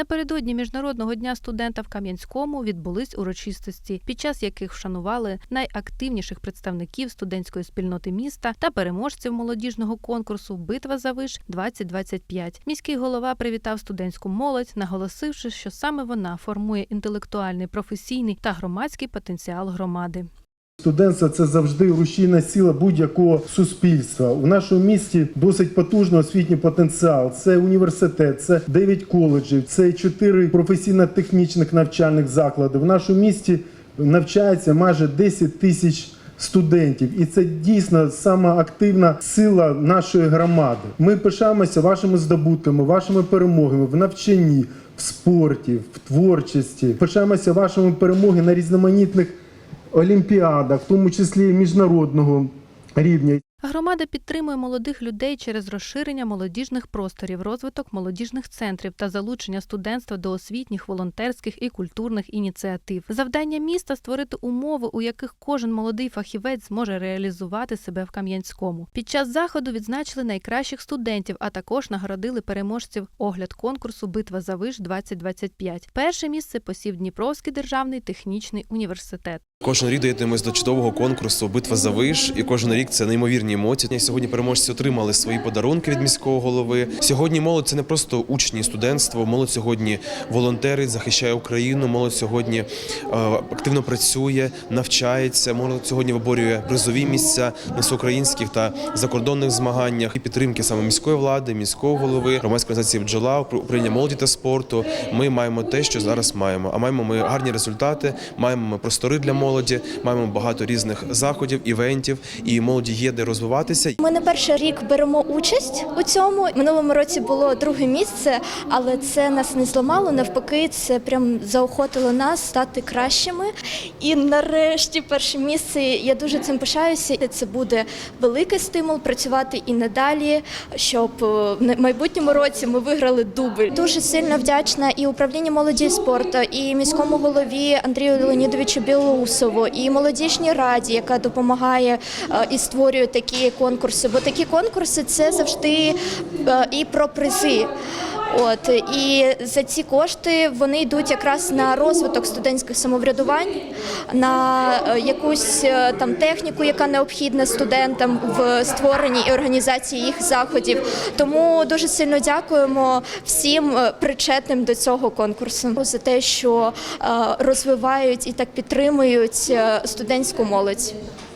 Напередодні міжнародного дня студента в Кам'янському відбулись урочистості, під час яких вшанували найактивніших представників студентської спільноти міста та переможців молодіжного конкурсу Битва за виш 2025 Міський голова привітав студентську молодь, наголосивши, що саме вона формує інтелектуальний, професійний та громадський потенціал громади. Студентство це завжди рушійна сила будь-якого суспільства. У нашому місті досить потужний освітній потенціал. Це університет, це 9 коледжів, це 4 професійно-технічних навчальних заклади. В нашому місті навчається майже 10 тисяч студентів, і це дійсно сама активна сила нашої громади. Ми пишаємося вашими здобутками, вашими перемогами в навчанні, в спорті, в творчості. Пишаємося вашими перемогами на різноманітних олімпіадах, в тому числі міжнародного рівня. Громада підтримує молодих людей через розширення молодіжних просторів, розвиток молодіжних центрів та залучення студентства до освітніх, волонтерських і культурних ініціатив. Завдання міста створити умови, у яких кожен молодий фахівець зможе реалізувати себе в Кам'янському. Під час заходу відзначили найкращих студентів, а також нагородили переможців огляд конкурсу Битва за виш 2025 Перше місце посів Дніпровський державний технічний університет. Кожен рік доєднуємось до чудового конкурсу Битва за виш, і кожен рік це неймовірні емоції. Сьогодні переможці отримали свої подарунки від міського голови. Сьогодні молодь це не просто учні, студентство. Молодь сьогодні волонтерить, захищає Україну. Молодь сьогодні е, активно працює, навчається. Молодь сьогодні виборює призові місця на всеукраїнських та закордонних змаганнях і підтримки саме міської влади, міського голови, громадської організації бджола, управління молоді та спорту. Ми маємо те, що зараз маємо. А маємо ми гарні результати, маємо ми простори для молоді, маємо багато різних заходів, івентів, і молоді є де розвиватися. Ми не перший рік беремо участь у цьому. Минулому році було друге місце, але це нас не зламало. Навпаки, це прям заохотило нас стати кращими. І нарешті перше місце. Я дуже цим пишаюся. Це буде великий стимул працювати і надалі, щоб е, в майбутньому році ми виграли дубль. Дуже сильно вдячна і управлінню молоді спорту, і міському голові Андрію Леонідовичу Білоусову, і молодіжній раді, яка допомагає е, і створює такі конкурси. Бо такі конкурси це завжди е, і про призи. От і за ці кошти вони йдуть якраз на розвиток студентських самоврядувань, на е, якусь е, там техніку, яка необхідна студентам в створенні і організації їх заходів. Тому дуже сильно дякуємо всім е, причетним до цього конкурсу за те, що розвивають і так підтримують студентську молодь.